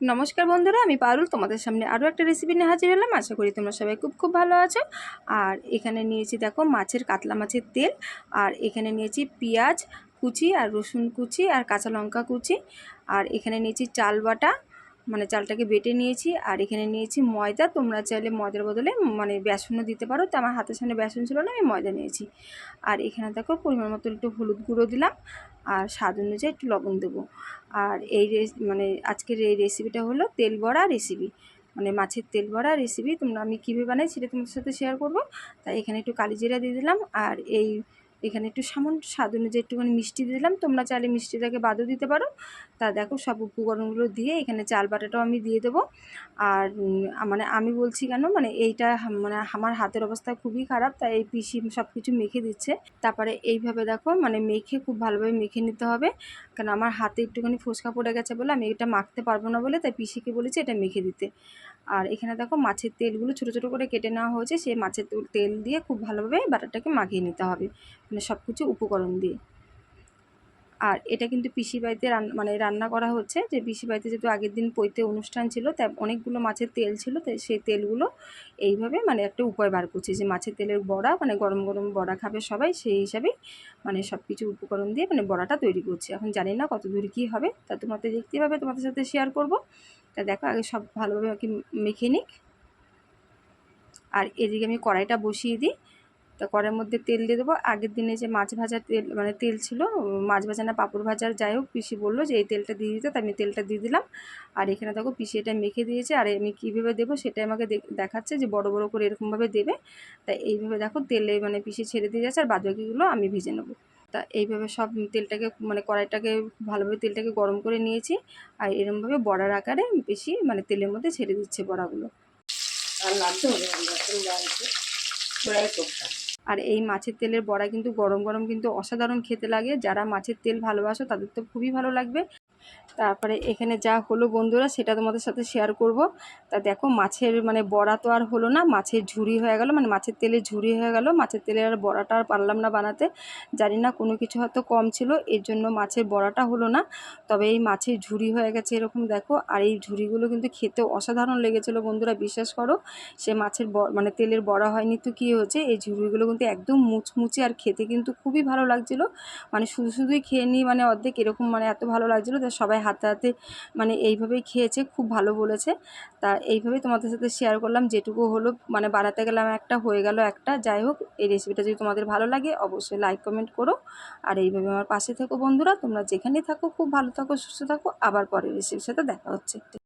নমস্কার বন্ধুরা, আমি পারুল, তোমাদের সামনে আরও একটা রেসিপি নিয়ে হাজির হলাম। আশা করি তোমরা সবাই খুব খুব ভালো আছো। আর এখানে নিয়েছি, দেখো, মাছের কাতলা মাছের তেল। আর এখানে নিয়েছি পেঁয়াজ কুচি আর রসুন কুচি আর কাঁচা লঙ্কা কুচি। আর এখানে নিয়েছি চাল বাটা মানে চালটাকে বেটে নিয়েছি আর এখানে নিয়েছি ময়দা। তোমরা চাইলে ময়দার বদলে মানে বেসনও দিতে পারো। তো আমার হাতের সামনে বেসন ছিল না, আমি ময়দা নিয়েছি। আর এখানে দেখো পরিমাণ মতো একটু হলুদ গুঁড়ো দিলাম আর স্বাদ অনুযায়ী একটু লবণ দেবো। আর এই মানে আজকের এই রেসিপিটা হলো তেল বড়া রেসিপি মানে মাছের তেল বড়া রেসিপি তোমরা আমি কীভাবে বানাই সেটা তোমাদের সাথে শেয়ার করব। তাই এখানে একটু কালি জিরা দিয়ে দিলাম। আর এই এখানে একটু সামান্য স্বাদ অনুযায়ী একটুখানি মিষ্টি দিলাম। তোমরা চাইলে মিষ্টিটাকে বাদও দিতে পারো। তা দেখো সব উপকরণগুলো দিয়ে এখানে চাল বাটাটাও আমি দিয়ে দেবো। আর মানে আমি বলছি কেন মানে এইটা মানে আমার হাতের অবস্থা খুবই খারাপ, তাই এই পিসি সব কিছু মেখে দিচ্ছে। তারপরে এইভাবে দেখো মানে মেখে খুব ভালোভাবে মেখে নিতে হবে। কারণ আমার হাতে একটুখানি ফোসকা পড়ে গেছে বলে আমি এটা মাখতে পারব না বলে তাই পিসিকে বলেছি এটা মেখে দিতে। আর এখানে দেখো মাছের তেলগুলো ছোটো ছোটো করে কেটে নেওয়া হয়েছে, সেই মাছের তেল দিয়ে খুব ভালোভাবে বাটারটাকে মাখিয়ে নিতে হবে মানে সব কিছু উপকরণ দিয়ে। আর এটা কিন্তু পিসি বাড়িতে মানে রান্না করা হচ্ছে, যে পিসি বাড়িতে যেহেতু আগের দিন পৈতে অনুষ্ঠান ছিল তাই অনেকগুলো মাছের তেল ছিল তাই সেই তেলগুলো এইভাবে মানে একটা উপায় বার করছে যে মাছের তেলের বড়া মানে গরম গরম বড়া খাবে সবাই, সেই হিসাবেই মানে সব কিছু উপকরণ দিয়ে মানে বড়াটা তৈরি করছে। এখন জানি না কত দূর কী হবে, তা তোমাদের দেখতে পাবে তোমাদের সাথে শেয়ার করব। তা দেখো, আগে সব ভালোভাবে আর কি মেখে নিক। আর এদিকে আমি কড়াইটা বসিয়ে দিই। তো কড়াইয়ের মধ্যে তেল দিয়ে দেবো। আগের দিনে যে মাছ ভাজার তেল মানে তেল ছিল, মাছ ভাজা না পাঁপড় ভাজার যাই হোক, পিসি বলল যে এই তেলটা দিয়ে দিতে তাই আমি তেলটা দিয়ে দিলাম। আর এখানে দেখো, পিসি এটা মেখে দিয়েছে। আর আমি কীভাবে দেবো সেটাই আমাকে দেখাচ্ছে যে বড় বড় করে এরকমভাবে দেবে। তাই এইভাবে দেখো, তেলে মানে পিসি ছেড়ে দিয়ে যাচ্ছে। আর বাদবাকিগুলো আমি ভেজে নেব। তা এইভাবে সব তেলটাকে মানে কড়াইটাকে ভালোভাবে তেলটাকে গরম করে নিয়েছি। আর এরমভাবে বড়ার আকারে বেশি মানে তেলের মধ্যে ছেড়ে দিচ্ছে বড়াগুলো। আর লাগতে হবে আর এই মাছের তেলের বড়া কিন্তু গরম গরম কিন্তু অসাধারণ খেতে লাগে। যারা মাছের তেল ভালোবাসো তাদের তো খুবই ভালো লাগবে। তারপরে এখানে যা হলো বন্ধুরা, সেটা তোমাদের সাথে শেয়ার করব। তা দেখো, মাছের মানে বড়া তো আর হলো না, মাছের ঝুড়ি হয়ে গেল মানে মাছের তেলে ঝুড়ি হয়ে গেল। মাছের তেলের আর বড়াটা আর পারলাম না বানাতে, জানি না কোনো কিছু হয়তো কম ছিল, এর জন্য মাছের বড়াটা হলো না। তবে এই মাছের ঝুড়ি হয়ে গেছে এরকম দেখো, আর এই ঝুড়িগুলো কিন্তু খেতে অসাধারণ লেগেছিল বন্ধুরা, বিশ্বাস করো। সে মাছের মানে তেলের বড়া হয়নি তো কী হয়েছে, এই ঝুড়িগুলো কিন্তু একদম মুচমুচে আর খেতে কিন্তু খুবই ভালো লাগছিল। মানে শুধু শুধুই খেয়ে নিই মানে অর্ধেক, এরকম মানে এত ভালো লাগছিল সবাই হাতে হাতে মানে এইভাবেই খেয়েছে, খুব ভালো বলেছে। তা এইভাবেই তোমাদের সাথে শেয়ার করলাম, যেটুকু হলো মানে বাড়াতে গেলাম একটা, হয়ে গেল একটা। যাই হোক, এই রেসিপিটা যদি তোমাদের ভালো লাগে, অবশ্যই লাইক কমেন্ট করো। আর এইভাবে আমার পাশে থেকো বন্ধুরা, তোমরা যেখানেই থাকো, খুব ভালো থাকো, সুস্থ থাকো। আবার পরের রেসিপির সাথে দেখা হচ্ছে।